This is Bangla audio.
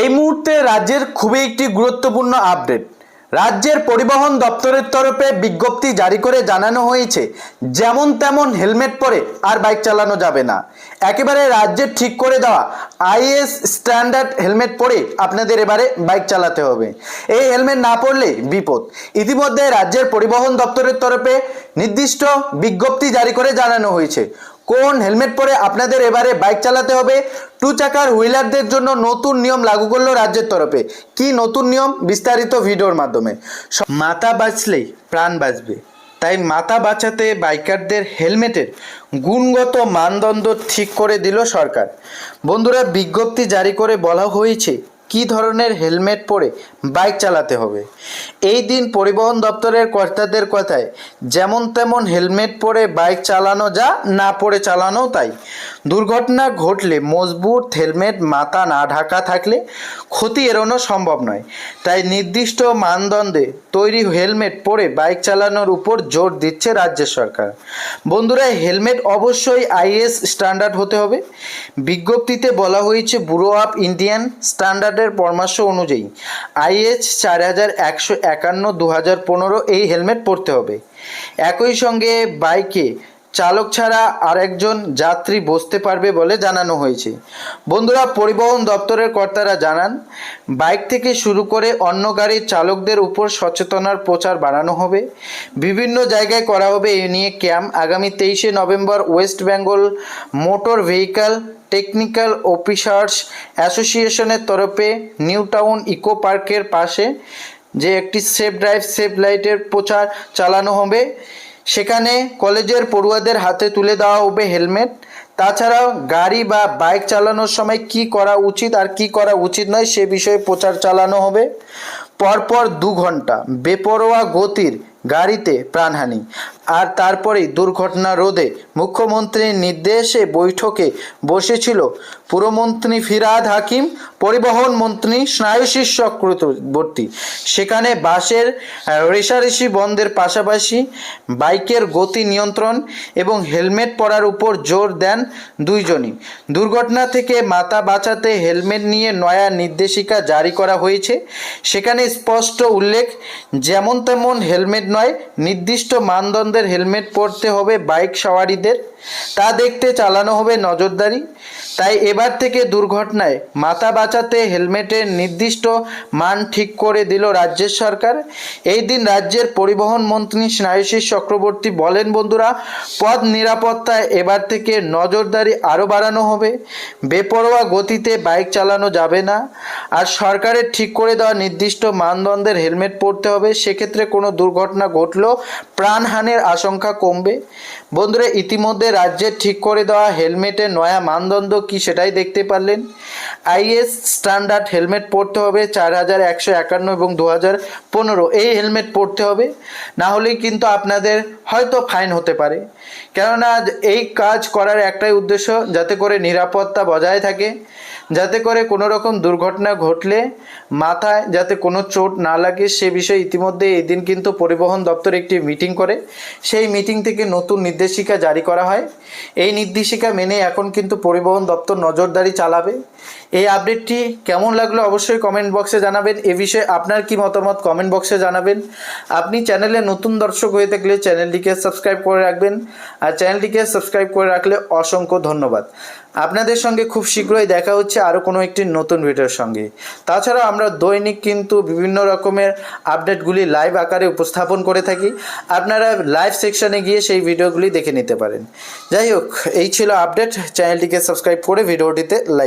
এই মুহূর্তে রাজ্যের খুবই একটি গুরুত্বপূর্ণ আপডেট রাজ্যের পরিবহন দপ্তরের তরফে বিজ্ঞপ্তি জারি করে জানানো হয়েছে, যেমন তেমন হেলমেট পরে আর বাইক চালানো যাবে না। একেবারে রাজ্যের ঠিক করে দেওয়া আইএস স্ট্যান্ডার্ড হেলমেট পরে আপনাদের এবারে বাইক চালাতে হবে। এই হেলমেট না পরলে বিপদ। ইতিমধ্যে রাজ্যের পরিবহন দপ্তরের তরফে নির্দিষ্ট বিজ্ঞপ্তি জারি করে জানানো হয়েছে। কোন হেলমেট পরে আপনাদের এবারে বাইক চালাতে হবে? টু চাকার হুইলারদের জন্য নতুন নিয়ম লাগু করল রাজ্যের তরফে। কি নতুন নিয়ম? বিস্তারিত ভিডিওর মাধ্যমে। মাথা বাঁচলেই প্রাণ বাঁচবে। তাই মাথা বাঁচাতে বাইকারদের হেলমেটের গুণগত মানদণ্ড ঠিক করে দিল সরকার। বন্ধুরা, বিজ্ঞপ্তি জারি করে বলা হয়েছে কি ধরনের হেলমেট পরে বাইক চালাতে হবে? এই দিন পরিবহন দপ্তরের কর্তাদের কথায় যেমন তেমন হেলমেট পরে বাইক চালানো যা, না পরে চালানো তাই। দুর্ঘটনা ঘটলে মজবুত হেলমেট মাথা না ঢাকা থাকলে ক্ষতি এড়ানো সম্ভব নয়। তাই নির্দিষ্ট মানদণ্ডে তৈরি হেলমেট পরে বাইক চালানোর উপর জোর দিচ্ছে রাজ্য সরকার। বন্ধুরা, হেলমেট অবশ্যই আইএস স্ট্যান্ডার্ড হতে হবে। বিজ্ঞপ্তিতে বলা হয়েছে, ব্যুরো অফ ইন্ডিয়ান স্ট্যান্ডার্ডের পরামর্শ অনুযায়ী আইএস চার হাজার একশো একান্ন দু হাজার পনেরো এই হেলমেট পরতে হবে। একই সঙ্গে বাইকে চালক ছাড়া আরেকজন যাত্রী বসতে পারবে বলে জানানো হয়েছে। বন্ধুরা, পরিবহন দপ্তরের কর্তারা জানান, বাইক থেকে শুরু করে অন্য গাড়ির চালকদের উপর সচেতনার প্রচার বাড়ানো হবে। বিভিন্ন জায়গায় করা হবে এ নিয়ে ক্যাম্প। আগামী তেইশে November West Bengal motor vehicle technical officers অ্যাসোসিয়েশনের তরফে নিউ টাউন ইকো পার্কের পাশে যে একটি সেফ ড্রাইভ, সেফ লাইটের প্রচার চালানো হবে। সেখানে কলেজের পড়ুয়াদের হাতে তুলে দেওয়া হবে হেলমেট। তাছাড়াও গাড়ি বা বাইক চালানোর সময় কি করা উচিত আর কি করা উচিত নয় সে বিষয়ে প্রচার চালানো হবে। পরপর দু ঘণ্টা বেপরোয়া গতির গাড়িতে প্রাণহানি। আর তারপরেই দুর্ঘটনা রোধে মুখ্যমন্ত্রীর নির্দেশে বৈঠকে বসেছিল পুরমন্ত্রী ফিরাদ হাকিম পরিবহন মন্ত্রী স্নায়ুশীষ চক্রবর্তী সেখানে বাসের রেষারেষি বন্ধের পাশাপাশি বাইকের গতি নিয়ন্ত্রণ এবং হেলমেট পরার উপর জোর দেন দুইজনই। দুর্ঘটনা থেকে মাথা বাঁচাতে হেলমেট নিয়ে নয়া নির্দেশিকা জারি করা হয়েছে। সেখানে স্পষ্ট উল্লেখ, যেমন তেমন হেলমেট নয়, নির্দিষ্ট মানদণ্ডের হেলমেট পরতে হবে বাইক সওয়ারিদের। তা দেখতে চালানো হবে নজরদারি। তাই এবার থেকে দুর্ঘটনায় মাথা বাঁচাতে হেলমেটের নির্দিষ্ট মান ঠিক করে দিল রাজ্যের সরকার। এই দিন রাজ্যের পরিবহন মন্ত্রী স্নায়ুশীষ চক্রবর্তী বলেন, বন্ধুরা, পথ নিরাপত্তায় এবার থেকে নজরদারি আরও বাড়ানো হবে। বেপরোয়া গতিতে বাইক চালানো যাবে না। আর সরকারের ঠিক করে দেওয়া নির্দিষ্ট মানদণ্ডের হেলমেট পরতে হবে। সেক্ষেত্রে কোনো দুর্ঘটনা ঘটলেও প্রাণহানির আশঙ্কা কমবে। বন্ধুরা, ইতিমধ্যে রাজ্যের ঠিক করে দেওয়া হেলমেটের নয়া মানদণ্ড কি সেটাই দেখতে পারলেন? আইএস স্ট্যান্ডার্ড হেলমেট পরতে হবে চার হাজার একশো একান্ন এবং দু হাজার পনেরো। এই হেলমেট পরতে হবে, না হলেই কিন্তু আপনাদের হয়তো ফাইন হতে পারে। কেননা এই কাজ করার একটাই উদ্দেশ্য, যাতে করে নিরাপত্তা বজায় থাকে, যাতে করে কোনো রকম দুর্ঘটনা ঘটলে মাথায় যাতে কোনো চোট না লাগে, সে বিষয়ে ইতিমধ্যে এই দিন কিন্তু পরিবহন দপ্তর একটি মিটিং করে। সেই মিটিং থেকে নতুন নির্দেশিকা জারি করা হয়। এই নির্দেশিকা মেনে এখন কিন্তু পরিবহন দপ্তর নজরদারি চালাবে। এই আপডেটটি কেমন লাগল অবশ্যই কমেন্ট বক্সে জানাবেন। এ বিষয়ে আপনার কি মতামত কমেন্ট বক্সে জানাবেন। আপনি চ্যানেলে নতুন দর্শক হয়ে থাকলে চ্যানেলটিকে সাবস্ক্রাইব করে রাখবেন। আর চ্যানেলটিকে সাবস্ক্রাইব করে রাখলে অসংখ্য ধন্যবাদ। আপনাদের সঙ্গে খুব শীঘ্রই দেখা হচ্ছে আরও কোনো একটি নতুন ভিডিওর সঙ্গে। তাছাড়া আমরা দৈনিক কিন্তু বিভিন্ন রকমের আপডেটগুলি লাইভ আকারে উপস্থাপন করে থাকি। আপনারা লাইভ সেকশানে গিয়ে সেই ভিডিওগুলি দেখে নিতে পারেন। যাই হোক, এই ছিল আপডেট। চ্যানেলটিকে সাবস্ক্রাইব করে ভিডিওটিতে লাইক